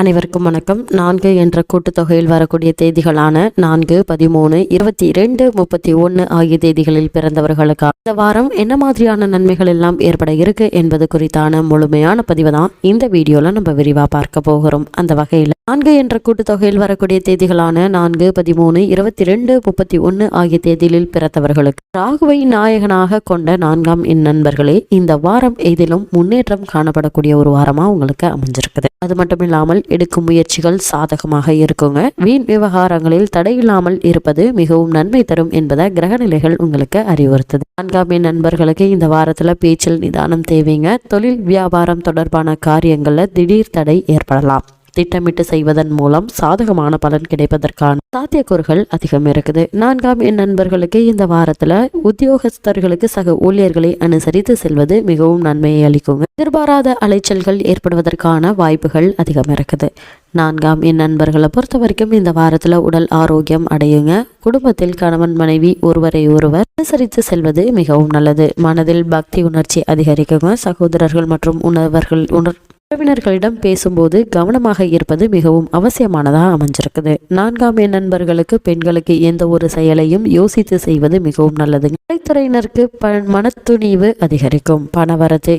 அனைவருக்கும் வணக்கம். நான்கு என்ற கூட்டுத்தொகையில் வரக்கூடிய தேதிகளான நான்கு பதிமூணு இருபத்தி இரண்டு முப்பத்தி ஒன்று ஆகிய தேதிகளில் பிறந்தவர்களுக்கு இந்த வாரம் என்ன மாதிரியான நன்மைகள் எல்லாம் ஏற்பட இருக்கு என்பது குறித்தான முழுமையான பதிவு தான் இந்த வீடியோவில் நம்ம விரிவாக பார்க்க போகிறோம். அந்த வகையில் நான்கு என்ற கூட்டுத்தொகையில் வரக்கூடிய தேதிகளான நான்கு பதிமூணு இருபத்தி ரெண்டு முப்பத்தி ஒன்று ஆகிய தேதிகளில் பிறந்தவர்களுக்கு ராகுவை நாயகனாக கொண்ட நான்காம் என் நண்பர்களே இந்த வாரம் எதிலும் முன்னேற்றம் காணப்படக்கூடிய ஒரு வாரமாக உங்களுக்கு அமைஞ்சிருக்குது. அது மட்டும் இல்லாமல் எடுக்கும் முயற்சிகள் சாதகமாக இருக்குங்க. வீண் விவகாரங்களில் தடையில்லாமல் இருப்பது மிகவும் நன்மை தரும் என்பதை கிரகநிலைகள் உங்களுக்கு அறிவுறுத்துது. நான்காம் எண் நண்பர்களுக்கு இந்த வாரத்துல பேச்சில் நிதானம் தேவைங்க. தொழில் வியாபாரம் தொடர்பான காரியங்கள்ல திடீர் தடை ஏற்படலாம். திட்டமிட்டு செய்வதன் மூலம் சாதகமான பலன் கிடைப்பதற்கான சாத்தியக்கூறுகள் அதிகம் இருக்குது. நான்காம் என் நண்பர்களுக்கு இந்த வாரத்துல உத்தியோகஸ்தர்களுக்கு சக ஊழியர்களை அனுசரித்து செல்வது மிகவும் நன்மையை அளிக்குங்க. எதிர்பாராத அலைச்சல்கள் ஏற்படுவதற்கான வாய்ப்புகள் அதிகம் இருக்குது. நான்காம் என் நண்பர்களை பொறுத்த வரைக்கும் இந்த வாரத்தில் உடல் ஆரோக்கியம் அடையுங்க. குடும்பத்தில் கணவன் மனைவி ஒருவரை ஒருவர் அனுசரித்து செல்வது மிகவும் நல்லது. மனதில் பக்தி உணர்ச்சி அதிகரிக்குங்க. சகோதரர்கள் மற்றும் உணவர்கள் உணர் உறவினர்களிடம் பேசும்போது கவனமாக இருப்பது மிகவும் அவசியமானதாக அமைஞ்சிருக்குது. நான்காம் எண் நண்பர்களுக்கு பெண்களுக்கு எந்த ஒரு செயலையும் யோசித்து செய்வது மிகவும் நல்லது. கலைத்துறையினருக்கு ப மனத்துணிவு அதிகரிக்கும். பணவரத்து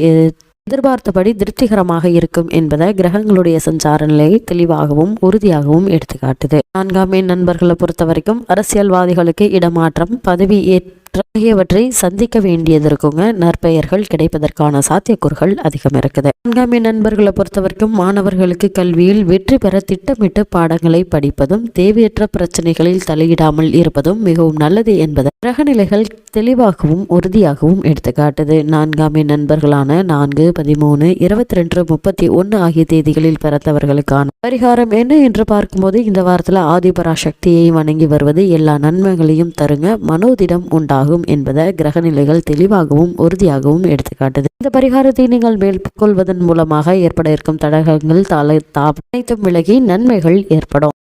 எதிர்பார்த்தபடி திருப்திகரமாக இருக்கும் என்பதை கிரகங்களுடைய சஞ்சார நிலையை தெளிவாகவும் உறுதியாகவும் எடுத்துக்காட்டுது. நான்காம் எண் நண்பர்களை பொறுத்த வரைக்கும் அரசியல்வாதிகளுக்கு இடமாற்றம் பதவி ஏற் ஆகியவற்றை சந்திக்க வேண்டியது இருக்குங்க நற்பெயர்கள் கிடைப்பதற்கான சாத்தியக்கூறுகள் அதிகம் இருக்குது நான்காம் நண்பர்களை பொறுத்த வரைக்கும் மாணவர்களுக்கு கல்வியில் வெற்றி பெற திட்டமிட்டு பாடங்களை படிப்பதும் தேவையற்ற பிரச்சனைகளில் தலையிடாமல் இருப்பதும் மிகவும் நல்லது என்பது கிரகநிலைகள் தெளிவாகவும் உறுதியாகவும் எடுத்துக்காட்டுது. நான்காம் நண்பர்களான நான்கு பதிமூணு இருபத்தி ரெண்டு முப்பத்தி ஒன்று ஆகிய தேதிகளில் பிறந்தவர்களுக்கான பரிகாரம் என்ன என்று பார்க்கும்போது இந்த வாரத்தில் ஆதிபராசக்தியை வணங்கி வருவது எல்லா நன்மைகளையும் தருங்க. மனோதிடம் உண்டாகும். என்பதை கிரகநிலைகள் தெளிவாகவும் உறுதியாகவும் எடுத்துக்காட்டுது. இந்த பரிகாரத்தை நீங்கள் மேற்கொள்வதன் மூலமாக ஏற்பட இருக்கும் தடகங்கள் தலை தா அனைத்தும் விலகி நன்மைகள் ஏற்படும்.